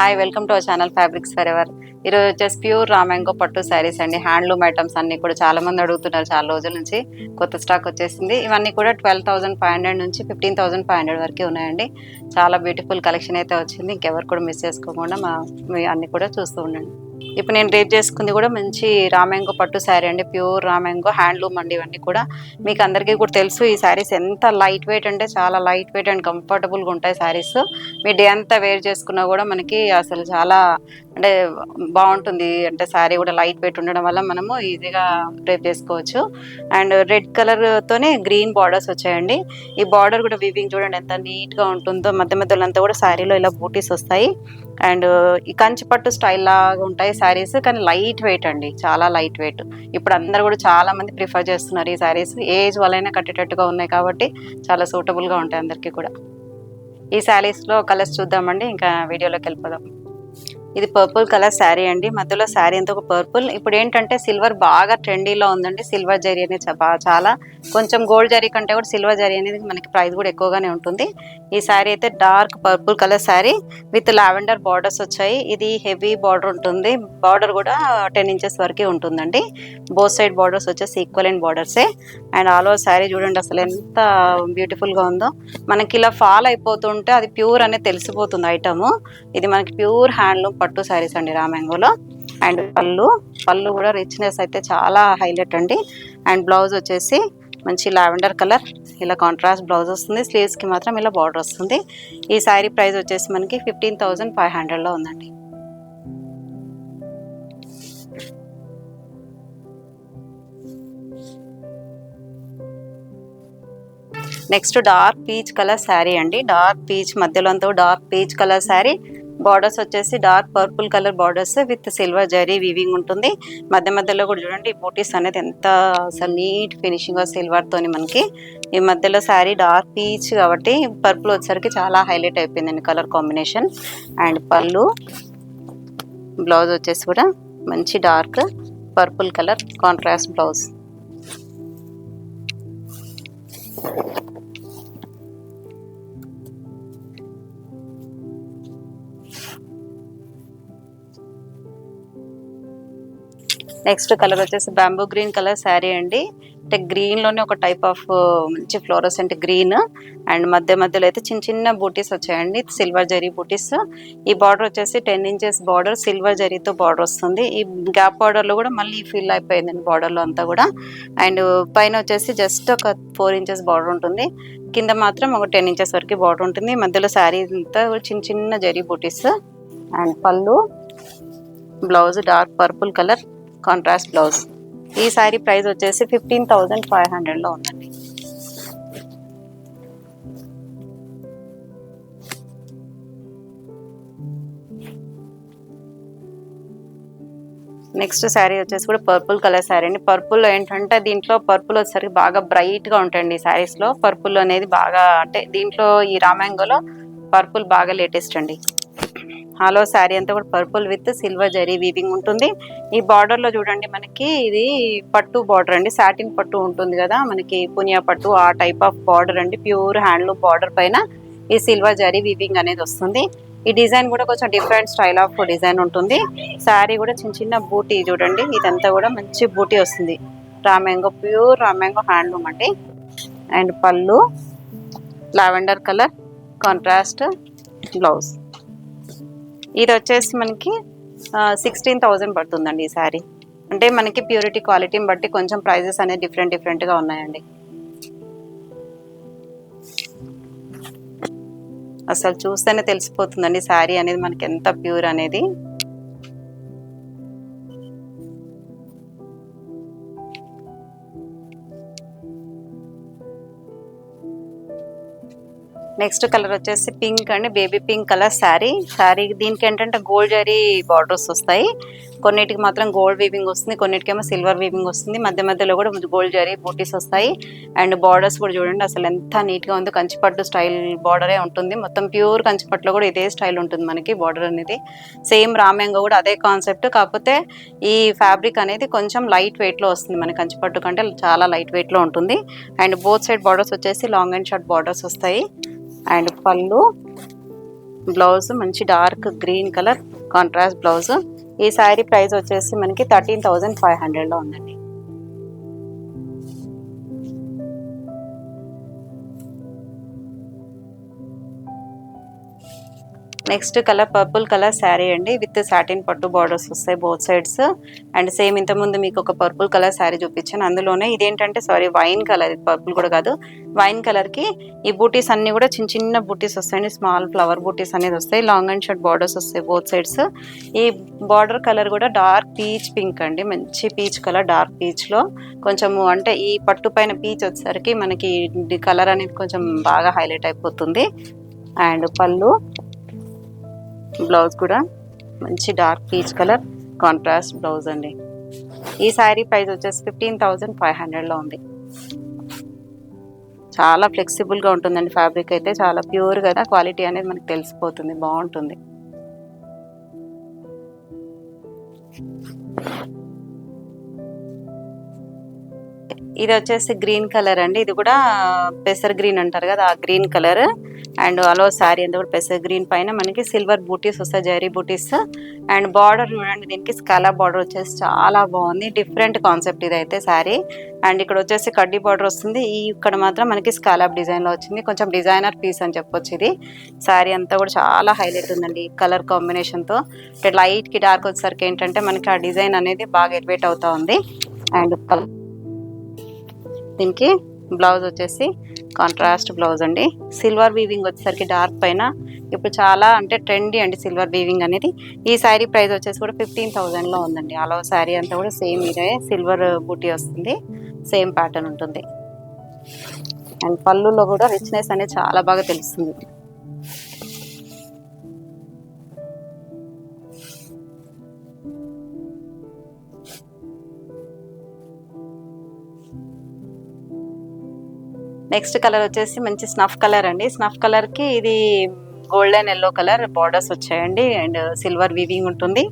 Hi welcome to our channel fabrics for ever ఈరోజు వచ్చేసి pure raw mango పట్టు శారీస్ అండి. హ్యాండ్లూమ్ ఐటమ్స్ అన్ని కూడా చాలా మంది అడుగుతున్నారు చాలా రోజుల నుంచి. కొత్త స్టాక్ వచ్చేసింది. ఇవన్నీ కూడా ట్వెల్వ్ థౌసండ్ ఫైవ్ హండ్రెడ్ నుంచి ఫిఫ్టీన్ థౌసండ్ ఫైవ్ హండ్రెడ్ వరకు ఉన్నాయండి. చాలా బ్యూటిఫుల్ కలెక్షన్ అయితే వచ్చింది. ఇంకెవరు కూడా మిస్ చేసుకోకుండా మా అన్ని కూడా చూస్తూ ఉండండి. ఇప్పుడు నేను రేట్ చేసుకుంది కూడా మంచి రామ్యాంగో పట్టు శారీ అండి. ప్యూర్ రామ్యాంగో హ్యాండ్లూమ్ అండి ఇవన్నీ కూడా. మీకు అందరికీ కూడా తెలుసు ఈ శారీస్ ఎంత లైట్ వెయిట్ అంటే చాలా లైట్ వెయిట్ అండ్ కంఫర్టబుల్గా ఉంటాయి శారీస్. మీ డే అంతా వేర్ చేసుకున్నా కూడా మనకి అసలు చాలా అంటే బాగుంటుంది. అంటే శారీ కూడా లైట్ వెయిట్ ఉండడం వల్ల మనము ఈజీగా డ్రైప్ చేసుకోవచ్చు. అండ్ రెడ్ కలర్ తోనే గ్రీన్ బార్డర్స్ వచ్చాయండి. ఈ బార్డర్ కూడా వివింగ్ చూడండి ఎంత నీట్గా ఉంటుందో మధ్య మధ్యలో అంతా కూడా శారీలో ఇలా బూటీస్ వస్తాయి. అండ్ ఈ కంచి పట్టు స్టైల్ లాగా ఉంటాయి శారీస్ కానీ లైట్ వెయిట్ అండి. చాలా లైట్ వెయిట్. ఇప్పుడు అందరు కూడా చాలా మంది ప్రిఫర్ చేస్తున్నారు ఈ శారీస్. ఏజ్ వాళ్ళైనా కట్టేటట్టుగా ఉన్నాయి కాబట్టి చాలా సూటబుల్గా ఉంటాయి అందరికీ కూడా. ఈ శారీస్లో కలర్స్ చూద్దామండి. ఇంకా వీడియోలోకి వెళ్ళిపోదాం. ఇది పర్పుల్ కలర్ శారీ అండి. మధ్యలో శారీ అంతా ఒక పర్పుల్ ఇప్పుడు ఏంటంటే సిల్వర్ బాగా ట్రెండీలో ఉందండి. సిల్వర్ జరీ అనేది చాలా కొంచెం గోల్డ్ జరీ కంటే కూడా సిల్వర్ జరీ అనేది మనకి ప్రైస్ కూడా ఎక్కువగానే ఉంటుంది. ఈ శారీ అయితే dark purple colour sari with lavender borders వచ్చాయి. ఇది హెవీ బార్డర్ ఉంటుంది. బార్డర్ కూడా టెన్ ఇంచెస్ వరకే ఉంటుందండి. బోత్ సైడ్ బార్డర్స్ వచ్చేసి ఈక్వల్ అండ్ బార్డర్సే అండ్ ఆల్ ఓవర్ శారీ చూడండి అసలు ఎంత బ్యూటిఫుల్గా ఉందో. మనకి ఇలా ఫాల్ అయిపోతుంటే అది ప్యూర్ అనేది తెలిసిపోతుంది ఐటమ్ ఇది మనకి ప్యూర్ హ్యాండ్లూమ్ పట్టు శారీస్ అండి రామ్యాంగోలో. అండ్ పళ్ళు పళ్ళు కూడా రిచ్నెస్ అయితే చాలా హైలైట్ అండి. అండ్ బ్లౌజ్ వచ్చేసి మంచి లావెండర్ కలర్. ఇలా కాంట్రాస్ట్ బ్లౌజ్ వస్తుంది. స్లీవ్స్కి మాత్రం ఇలా బార్డర్ వస్తుంది. ఈ శారీ ప్రైస్ వచ్చేసి మనకి ఫిఫ్టీన్ థౌజండ్ ఫైవ్ హండ్రెడ్లో ఉందండి. Next dark peach colour sari అండి. డార్క్ పీచ్ మధ్యలో అంతా dark peach colour sari. Borders వచ్చేసి dark purple colour borders with silver zari weaving ఉంటుంది. మధ్య మధ్యలో కూడా చూడండి బూటీస్ అనేది ఎంత అసలు నీట్ ఫినిషింగ్ సిల్వర్ తోని మనకి. ఈ మధ్యలో శారీ డార్క్ పీచ్ కాబట్టి పర్పుల్ వచ్చేసరికి చాలా హైలైట్ అయిపోయిందండి colour combination. And pallu blouse వచ్చేసి కూడా మంచి dark purple colour contrast blouse. Next colour వచ్చేసి బ్యాంబూ గ్రీన్ కలర్ శారీ అండి. అంటే గ్రీన్లోనే ఒక టైప్ ఆఫ్ మంచి ఫ్లోరోసెంట్ గ్రీన్ అండ్ మధ్య మధ్యలో అయితే చిన్న చిన్న బూటీస్ వచ్చాయండి. సిల్వర్ జరీ బూటీస్ ఈ బార్డర్ వచ్చేసి టెన్ ఇంచెస్ బార్డర్ సిల్వర్ జరీతో బార్డర్ వస్తుంది. ఈ గ్యాప్ బార్డర్లో కూడా మళ్ళీ ఫిల్ అయిపోయిందండి బార్డర్లో అంతా కూడా. అండ్ పైన వచ్చేసి జస్ట్ ఒక ఫోర్ ఇంచెస్ బార్డర్ ఉంటుంది. కింద మాత్రం ఒక టెన్ ఇంచెస్ వరకు బార్డర్ ఉంటుంది. మధ్యలో శారీ అంతా చిన్న చిన్న జరీ బూటీస్ and pallu blouse dark purple colour contrast blouse ఈ శారీ ప్రైస్ వచ్చేసి ఫిఫ్టీన్ థౌజండ్ ఫైవ్ హండ్రెడ్లో ఉందండి. నెక్స్ట్ శారీ వచ్చేసి కూడా పర్పుల్ కలర్ శారీ అండి. పర్పుల్ ఏంటంటే దీంట్లో పర్పుల్ వచ్చేసరికి బాగా బ్రైట్గా ఉంటాయండి ఈ శారీస్లో పర్పుల్ అనేది బాగా అంటే దీంట్లో ఈ రామాంగోలో పర్పుల్ బాగా లేటెస్ట్ అండి. హాలో శారీ అంతా కూడా purple with silver zari weaving ఉంటుంది. ఈ బార్డర్లో చూడండి మనకి ఇది పట్టు బార్డర్ అండి. సాటిన్ పట్టు ఉంటుంది కదా మనకి పునియా పట్టు ఆ టైప్ ఆఫ్ బార్డర్ అండి. ప్యూర్ హ్యాండ్లూమ్ బార్డర్ పైన ఈ సిల్వర్ జరీ వీవింగ్ అనేది వస్తుంది. ఈ డిజైన్ కూడా కొంచెం డిఫరెంట్ స్టైల్ ఆఫ్ డిజైన్ ఉంటుంది. శారీ కూడా చిన్న చిన్న బూటీ చూడండి. ఇదంతా కూడా మంచి బూటీ వస్తుంది. రామ్యాంగో ప్యూర్ రామ్యాంగో హ్యాండ్లూమ్ అండి. And pallu lavender colour contrast blouse. ఇది వచ్చేసి మనకి సిక్స్టీన్ థౌజండ్ పడుతుందండి ఈ శారీ. అంటే మనకి ప్యూరిటీ క్వాలిటీని బట్టి కొంచెం ప్రైజెస్ అనేది డిఫరెంట్ డిఫరెంట్గా ఉన్నాయండి. అసలు చూస్తేనే తెలిసిపోతుందండి శారీ అనేది మనకి ఎంత ప్యూర్ అనేది. నెక్స్ట్ కలర్ వచ్చేసి పింక్ అండి baby pink colour sari. Sari దీనికి ఏంటంటే గోల్డ్ జరీ బార్డర్స్ వస్తాయి. కొన్నిటికి మాత్రం గోల్డ్ వీవింగ్ వస్తుంది కొన్నిటికేమో సిల్వర్ వీవింగ్ వస్తుంది. మధ్య మధ్యలో కూడా గోల్డ్ జరీ బూటీస్ వస్తాయి. అండ్ బార్డర్స్ కూడా చూడండి అసలు ఎంత నీట్గా ఉందో కంచిపట్టు స్టైల్ బార్డరే ఉంటుంది. మొత్తం ప్యూర్ కంచిపట్టులో కూడా ఇదే స్టైల్ ఉంటుంది మనకి బార్డర్ అనేది. సేమ్ రామ్యాంగో కూడా అదే కాన్సెప్ట్. కాకపోతే ఈ ఫ్యాబ్రిక్ అనేది కొంచెం లైట్ వెయిట్లో వస్తుంది మన కంచిపట్టు కంటే చాలా లైట్ వెయిట్లో ఉంటుంది. అండ్ బోత్ సైడ్ బార్డర్స్ వచ్చేసి లాంగ్ అండ్ షార్ట్ బార్డర్స్ వస్తాయి. అండ్ పళ్ళు బ్లౌజ్ మంచి dark green colour contrast blouse. ఈ శారీ ప్రైస్ వచ్చేసి మనకి థర్టీన్ థౌజండ్ ఫైవ్ హండ్రెడ్లో ఉందండి. Next colour purple colour sari అండి విత్ సాటిన్ పట్టు బార్డర్స్ వస్తాయి బోత్ సైడ్స్ అండ్ సేమ్ ఇంతకుముందు మీకు ఒక పర్పుల్ కలర్ శారీ చూపించాను. అందులోనే ఇదేంటంటే సారీ వైన్ కలర్ పర్పుల్ కూడా కాదు. వైన్ కలర్కి ఈ బూటీస్ అన్నీ కూడా చిన్న చిన్న బూటీస్ వస్తాయండి స్మాల్ ఫ్లవర్ బూటీస్ అనేది వస్తాయి. లాంగ్ అండ్ షార్ట్ బార్డర్స్ వస్తాయి బోత్ సైడ్స్ ఈ బార్డర్ కలర్ కూడా డార్క్ పీచ్ పింక్ అండి మంచి పీచ్ కలర్ డార్క్ పీచ్లో కొంచెము అంటే ఈ పట్టు పైన పీచ్ వచ్చేసరికి మనకి కలర్ అనేది కొంచెం బాగా హైలైట్ అయిపోతుంది. అండ్ పళ్ళు బ్లౌజ్ కూడా. మంచి dark peach colour contrast blouse అండి. ఈ శారీ ప్రైస్ వచ్చేసి ఫిఫ్టీన్ థౌజండ్ ఫైవ్ హండ్రెడ్లో ఉంది. చాలా ఫ్లెక్సిబుల్గా ఉంటుందండి ఫ్యాబ్రిక్ అయితే. చాలా ప్యూర్ కదా క్వాలిటీ అనేది మనకు తెలిసిపోతుంది బాగుంటుంది. ఇది వచ్చేసి గ్రీన్ కలర్ అండి. ఇది కూడా పెసర్ గ్రీన్ అంటారు కదా ఆ గ్రీన్ కలర్. అండ్ అలో శారీ అంతా కూడా పెసర్ గ్రీన్ పైన మనకి సిల్వర్ బూటీస్ వస్తాయి జరీ బూటీస్. అండ్ బార్డర్ చూడండి దీనికి స్కాలా బార్డర్ వచ్చేసి చాలా బాగుంది. డిఫరెంట్ కాన్సెప్ట్ ఇది అయితే శారీ అండ్ ఇక్కడ వచ్చేసి కడ్డీ బార్డర్ వస్తుంది. ఈ ఇక్కడ మాత్రం మనకి స్కాలాప్ డిజైన్లో వచ్చింది. కొంచెం డిజైనర్ పీస్ అని చెప్పొచ్చు ఇది. శారీ అంతా కూడా చాలా హైలైట్ ఉందండి కలర్ కాంబినేషన్తో అంటే డార్క్ వచ్చేసరికి ఏంటంటే మనకి ఆ డిజైన్ అనేది బాగా ఎలివేట్ అవుతూ ఉంది. అండ్ దీనికి బ్లౌజ్ వచ్చేసి కాంట్రాస్ట్ బ్లౌజ్ అండి. సిల్వర్ వీవింగ్ వచ్చేసరికి డార్క్ పైన. ఇప్పుడు చాలా అంటే ట్రెండీ అండి సిల్వర్ వీవింగ్ అనేది. ఈ శారీ ప్రైస్ వచ్చేసి కూడా ఫిఫ్టీన్ థౌజండ్లో ఉందండి. అలా శారీ అంతా కూడా సేమ్ ఇదే సిల్వర్ బూటీ వస్తుంది. సేమ్ ప్యాటర్న్ ఉంటుంది. అండ్ పళ్ళులో కూడా రిచ్నెస్ అనేది చాలా బాగా తెలుస్తుంది. నెక్స్ట్ కలర్ వచ్చేసి మంచి స్నఫ్ కలర్ అండి. స్నఫ్ కలర్కి ఇది గోల్డెన్ ఎల్లో కలర్ బార్డర్స్ వచ్చాయండి అండ్ సిల్వర్ వీవింగ్ ఉంటుంది.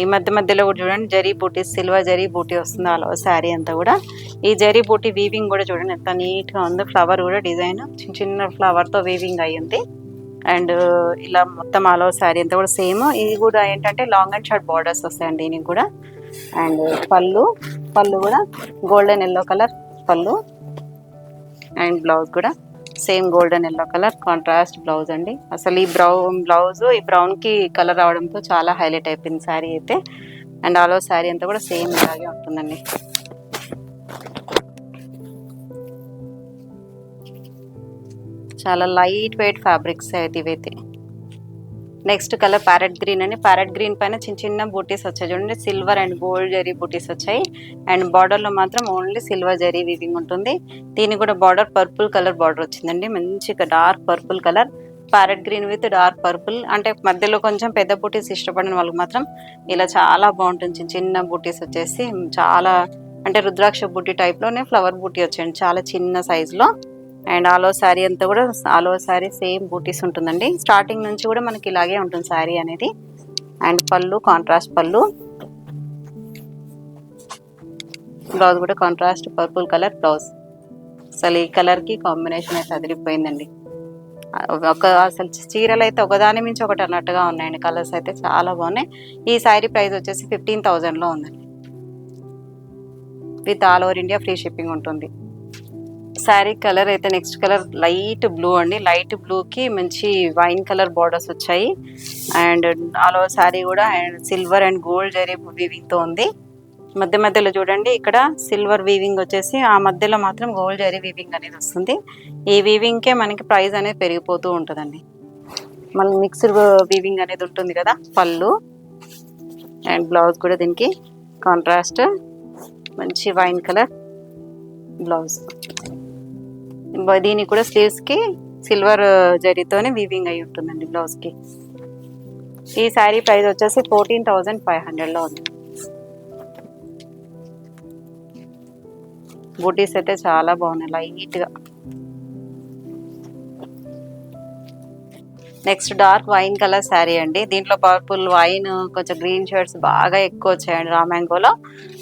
ఈ మధ్య మధ్యలో కూడా చూడండి జరీ బూటీ సిల్వర్ జరీ బూటీ వస్తుంది అలా శారీ అంతా కూడా. ఈ జరీ బూటీ వీవింగ్ కూడా చూడండి ఎంత నీట్గా ఉంది. ఫ్లవర్ కూడా డిజైన్ చిన్న చిన్న ఫ్లవర్తో వీవింగ్ అయ్యింది అండ్ ఇలా మొత్తం ఆలో శారీ అంతా కూడా సేమ్. ఇది కూడా ఏంటంటే లాంగ్ అండ్ షార్ట్ బార్డర్స్ వస్తాయండి దీనికి కూడా. అండ్ పళ్ళు పళ్ళు కూడా golden yellow colour pallu. And blouse కూడా same golden yellow colour contrast blouse అండి. అసలు ఈ బ్రౌన్ బ్లౌజ్ ఈ బ్రౌన్కి కలర్ రావడంతో చాలా హైలైట్ అయిపోయింది శారీ అయితే. అండ్ ఆలో శారీ అంతా కూడా సేమ్ ఇలాగే ఉంటుందండి. చాలా లైట్ వెయిట్ ఫ్యాబ్రిక్స్ అయితే ఇవైతే. నెక్స్ట్ కలర్ ప్యారెట్ గ్రీన్ అని. ప్యారెట్ గ్రీన్ పైన చిన్న చిన్న బూటీస్ వచ్చాయి. చూడండి సిల్వర్ అండ్ గోల్డ్ జరీ బూటీస్ వచ్చాయి. అండ్ బార్డర్లో మాత్రం ఓన్లీ సిల్వర్ జరీ వీవింగ్ ఉంటుంది. దీనికి కూడా బార్డర్ పర్పుల్ కలర్ బార్డర్ వచ్చిందండి. మంచిగా dark purple colour parrot green with dark purple అంటే మధ్యలో కొంచెం పెద్ద బూటీస్ ఇష్టపడిన వాళ్ళకి మాత్రం ఇలా చాలా బాగుంటుంది. చిన్న చిన్న బూటీస్ వచ్చేసి చాలా అంటే రుద్రాక్ష బూటీ టైప్లోనే ఫ్లవర్ బూటీ వచ్చాయండి. చాలా చిన్న సైజులో అండ్ ఆలో శారీ అంతా కూడా ఆలో శారీ సేమ్ బూటీస్ ఉంటుందండి. స్టార్టింగ్ నుంచి కూడా మనకి ఇలాగే ఉంటుంది శారీ అనేది. అండ్ పళ్ళు కాంట్రాస్ట్ పళ్ళు. బ్లౌజ్ కూడా కాంట్రాస్ట్ పర్పుల్ కలర్ బ్లౌజ్. అసలు ఈ కలర్కి కాంబినేషన్ అయితే అదిరిపోయిందండి. ఒక అసలు చీరలు అయితే ఒకదాని మించి ఒకటి అన్నట్టుగా ఉన్నాయండి. కలర్స్ అయితే చాలా బాగున్నాయి. ఈ శారీ ప్రైస్ వచ్చేసి ఫిఫ్టీన్ థౌజండ్లో ఉందండి. With all over India free shipping ఉంటుంది. శారీ కలర్ అయితే నెక్స్ట్ కలర్ లైట్ బ్లూ అండి. లైట్ బ్లూకి మంచి వైన్ కలర్ బార్డర్స్ వచ్చాయి. అండ్ ఆల్ ఓవర్ శారీ కూడా and silver and gold zari వీవింగ్తో ఉంది. మధ్య మధ్యలో చూడండి ఇక్కడ సిల్వర్ వీవింగ్ వచ్చేసి ఆ మధ్యలో మాత్రం గోల్డ్ జరీ వీవింగ్ అనేది వస్తుంది. ఈ వీవింగ్కే మనకి ప్రైస్ అనేది పెరిగిపోతూ ఉంటుందండి. మళ్ళీ మిక్స్డ్ వీవింగ్ అనేది ఉంటుంది కదా పళ్ళు. అండ్ బ్లౌజ్ కూడా దీనికి కాంట్రాస్ట్. మంచి వైన్ కలర్ బ్లౌజ్. దీనికి కూడా స్లీవ్స్కి సిల్వర్ జరీతోనే వీవింగ్ అయి ఉంటుందండి బ్లౌజ్కి ఈ శారీ ప్రైస్ వచ్చేసి ఫోర్టీన్ థౌజండ్ ఫైవ్ హండ్రెడ్లో ఉంది. బూటీస్ అయితే చాలా బాగున్నాయి లైట్గా next dark wine colour sari అండి. దీంట్లో పర్పుల్ వైన్ కొంచెం గ్రీన్ షర్ట్స్ బాగా ఎక్కువ వచ్చాయండి రామాంగోలో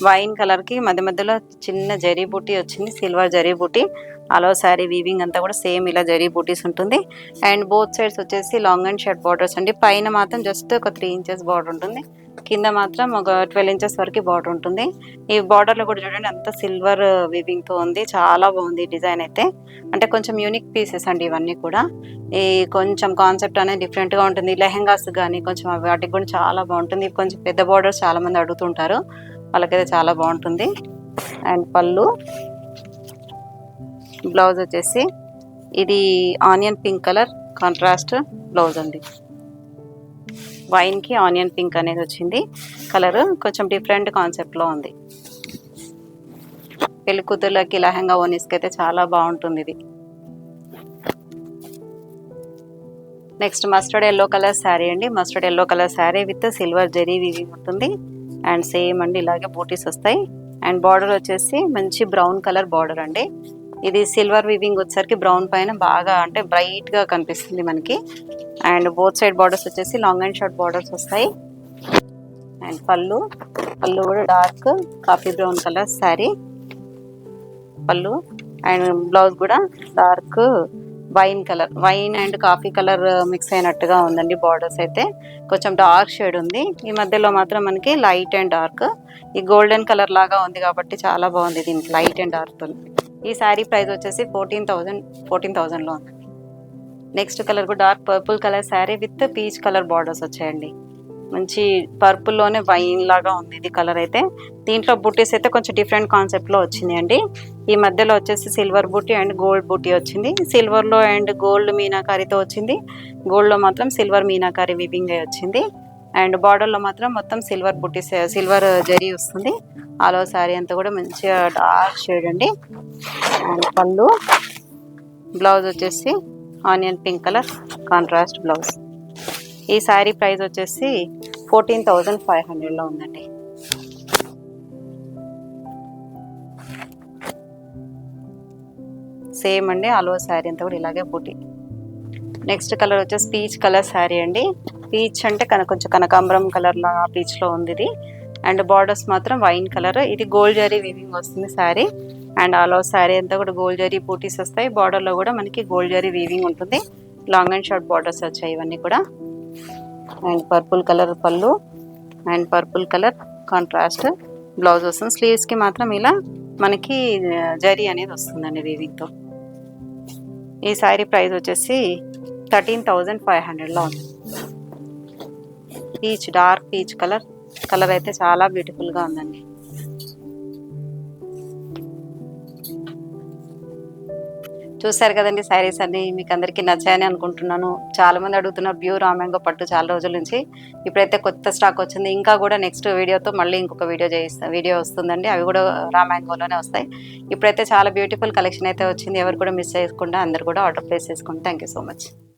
వైన్ కలర్కి మధ్య మధ్యలో చిన్న జరీ బుట్టి వచ్చింది సిల్వర్ జరీ బుట్టి అలో శారీ వీవింగ్ అంతా కూడా సేమ్ ఇలా జరీ బూటీస్ ఉంటుంది. అండ్ బోత్ సైడ్స్ వచ్చేసి లాంగ్ అండ్ షర్ట్ బార్డర్స్ అండి. పైన మాత్రం జస్ట్ ఒక త్రీ ఇంచెస్ బార్డర్ ఉంటుంది. కింద మాత్రం ఒక ట్వెల్వ్ ఇంచెస్ వరకు బార్డర్ ఉంటుంది. ఈ బార్డర్లో కూడా చూడండి అంత సిల్వర్ వీవింగ్తో ఉంది. చాలా బాగుంది డిజైన్ అయితే. అంటే కొంచెం యూనిక్ పీసెస్ అండి ఇవన్నీ కూడా. ఈ కొంచెం కాన్సెప్ట్ అనేది డిఫరెంట్గా ఉంటుంది. లెహెంగాస్ కానీ కొంచెం వాటికి కూడా చాలా బాగుంటుంది. కొంచెం పెద్ద బార్డర్స్ చాలామంది అడుగుతుంటారు. వాళ్ళకైతే చాలా బాగుంటుంది. అండ్ పళ్ళు. బ్లౌజ్ వచ్చేసి ఇది onion pink colour contrast blouse అండి. వైన్కి ఆనియన్ పింక్ అనేది వచ్చింది. కలర్ కొంచెం డిఫరెంట్ కాన్సెప్ట్లో ఉంది. పెళ్ళి కూతుర్లకి లహంగా ఓనీస్కి అయితే చాలా బాగుంటుంది ఇది. Next mustard yellow colour sari అండి. Mustard yellow colour sari with silver zari weaving ఉంటుంది. అండ్ సేమ్ అండి ఇలాగే బూటీస్ వస్తాయి. అండ్ బార్డర్ వచ్చేసి మంచి బ్రౌన్ కలర్ బార్డర్ అండి. ఇది సిల్వర్ వీవింగ్ వచ్చేసరికి బ్రౌన్ పైన బాగా అంటే బ్రైట్గా కనిపిస్తుంది మనకి. అండ్ బోత్ సైడ్ బార్డర్స్ వచ్చేసి లాంగ్ అండ్ షార్ట్ బార్డర్స్ వస్తాయి. అండ్ పళ్ళు పళ్ళు కూడా dark coffee brown colour sari pallu and blouse కూడా dark wine colour wine and coffee colour mix అయినట్టుగా ఉందండి బార్డర్స్ అయితే. కొంచెం డార్క్ షేడ్ ఉంది. ఈ మధ్యలో మాత్రం మనకి లైట్ అండ్ డార్క్ ఈ గోల్డెన్ కలర్ లాగా ఉంది కాబట్టి చాలా బాగుంది దీనికి లైట్ అండ్ డార్క్ ఈ శారీ ప్రైస్ వచ్చేసి ఫోర్టీన్ థౌజండ్ ఫోర్టీన్ థౌజండ్లో ఉందండి నెక్స్ట్ కలర్ కూడా dark purple colour sari with peach colour borders వచ్చాయండి. మంచి పర్పుల్లోనే వైన్ లాగా ఉంది ఇది కలర్ అయితే. దీంట్లో బుట్టీస్ అయితే కొంచెం డిఫరెంట్ కాన్సెప్ట్లో వచ్చింది అండి ఈ మధ్యలో వచ్చేసి సిల్వర్ బుట్టి అండ్ గోల్డ్ బుటీ వచ్చింది. సిల్వర్లో అండ్ గోల్డ్ మీనాకారితో వచ్చింది. గోల్డ్లో మాత్రం సిల్వర్ మీనాకారి వివింగ్ అయి వచ్చింది. అండ్ బార్డర్లో మాత్రం మొత్తం సిల్వర్ బుట్టీస్ సిల్వర్ జరీ వస్తుంది. ఆలో శారీ అంతా కూడా మంచిగా డార్క్ షేడ్ అండి. అండ్ పళ్ళు. బ్లౌజ్ వచ్చేసి onion pink colour contrast blouse. ఈ శారీ ప్రైస్ వచ్చేసి ఫోర్టీన్ థౌజండ్ ఫైవ్ హండ్రెడ్లో ఉందండి. సేమ్ అండి అలో శారీ అంతా కూడా ఇలాగే బూటీ నెక్స్ట్ కలర్ వచ్చేసి పీచ్ కలర్ శారీ అండి. పీచ్ అంటే కన కొంచెం కనకాంబరం కలర్ లాగా పీచ్లో ఉంది ఇది. అండ్ బార్డర్స్ మాత్రం వైన్ కలర్ ఇది గోల్డ్ జరీ వీవింగ్ వస్తుంది శారీ అండ్ ఆలో శారీ అంతా కూడా గోల్డ్ జరీ బూటీస్ వస్తాయి. బార్డర్లో కూడా మనకి గోల్డ్ జరీ వీవింగ్ ఉంటుంది. లాంగ్ అండ్ షార్ట్ బార్డర్స్ వచ్చాయి ఇవన్నీ కూడా. And purple colour pallu. And purple colour contrast blouse వస్తుంది. స్లీవ్స్కి మాత్రం ఇలా మనకి uh, జరీ అనేది వస్తుందండి వీవింగ్తో ఈ శారీ ప్రైస్ వచ్చేసి థర్టీన్ థౌజండ్ ఫైవ్ హండ్రెడ్లో ఉంది. Peach dark peach colour. Colour అయితే చాలా బ్యూటిఫుల్గా ఉందండి. చూసారు కదండి శారీస్ అన్ని మీకు అందరికీ నచ్చాయని అనుకుంటున్నాను. చాలా మంది అడుగుతున్నారు బ్యూ రామ్యాంగో పట్టు చాలా రోజుల నుంచి. ఇప్పుడైతే కొత్త స్టాక్ వచ్చింది. ఇంకా కూడా నెక్స్ట్ వీడియోతో మళ్ళీ ఇంకొక వీడియో చేయిస్తా వీడియో వస్తుందండి. అవి కూడా రామ్యాంగోలోనే వస్తాయి. ఇప్పుడైతే చాలా బ్యూటిఫుల్ కలెక్షన్ అయితే వచ్చింది. ఎవరు కూడా మిస్ చేయకుండా అందరు కూడా ఆర్డర్ ప్లేస్ చేసుకోండి థ్యాంక్ యూ సో మచ్.